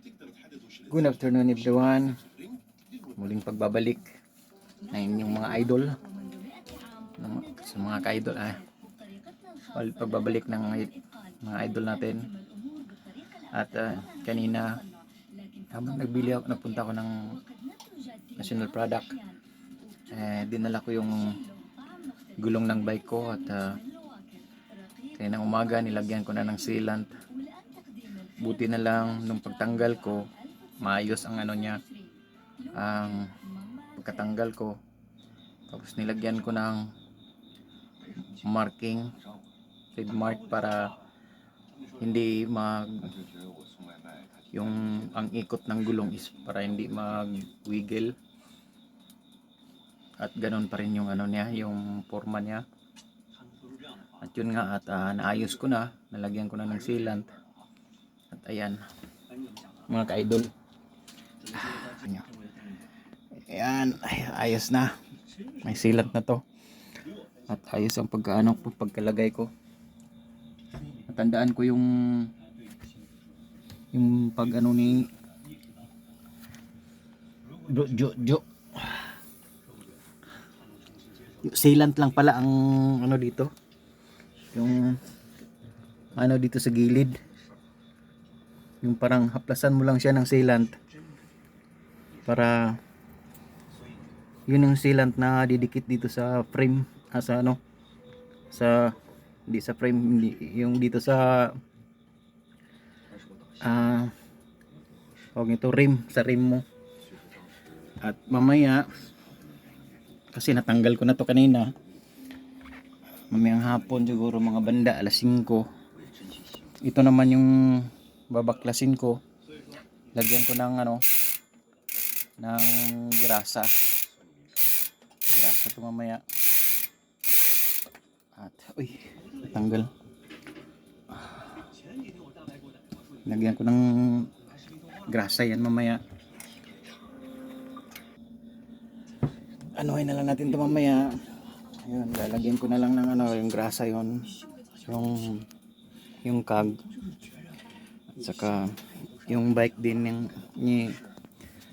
Good afternoon everyone. Muling pagbabalik ng inyong mga idol. Sa mga ka-idol ah. Pagbabalik ng mga idol natin. At ah, kanina habang nagbili ako, nagpunta ako ng national product. Eh, dinala ko yung gulong ng bike ko at uh, kaninang umaga nilagyan ko na ng sealant. Buti na lang nung pagtanggal ko, maayos ang ano niya, ang pagkatanggal ko. Tapos nilagyan ko ng marking, red mark para hindi mag yung ang ikot ng gulong is para hindi mag wiggle at ganun pa rin yung ano niya yung forma niya. At yun nga at ah, naayos ko na nalagyan ko na ng sealant at ayan. Mga ka-idol. Ah, ayan ay, ayos na. May sealant na to. At ayos ang pagkaano pagkalagay ko. Natandaan ko yung yung pag ano ni jo jo jo. Sealant lang pala ang ano dito. Yung ano dito sa gilid yung parang haplasan mo lang siya ng sealant para yun yung sealant na didikit dito sa frame ah, sa ano sa hindi sa frame yung dito sa ah tawag nito rim sa rim mo. At mamaya kasi natanggal ko na to kanina mamayang hapon siguro mga banda alas 5 ito naman yung babaklasin ko. Lagyan ko ng ano ng grasa. Grasa to mamaya. At uy natanggal. Lagyan ko ng grasa yan mamaya. Anuhin na lang natin ito mamaya. Ayun lalagyan ko na lang ng ano yung grasa yon yung yung kag saka yung bike din yung ni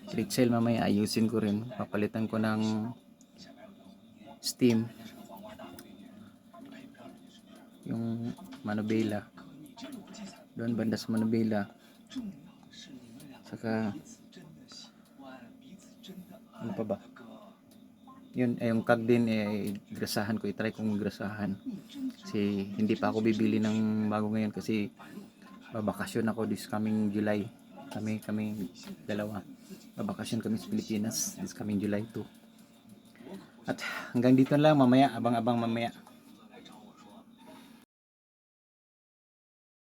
Rachel mamaya ayusin ko rin. Papalitan ko ng steam. Yung manubela. Doon banda sa manubela. Saka ano pa ba? Yun eh, yung kag din eh grasahan ko. I-try kong grasahan. Kasi hindi pa ako bibili ng bago ngayon kasi babakasyon ako this coming July. Kami kami dalawa. Babakasyon kami sa Pilipinas this coming July 2 at hanggang dito lang mamaya abang-abang mamaya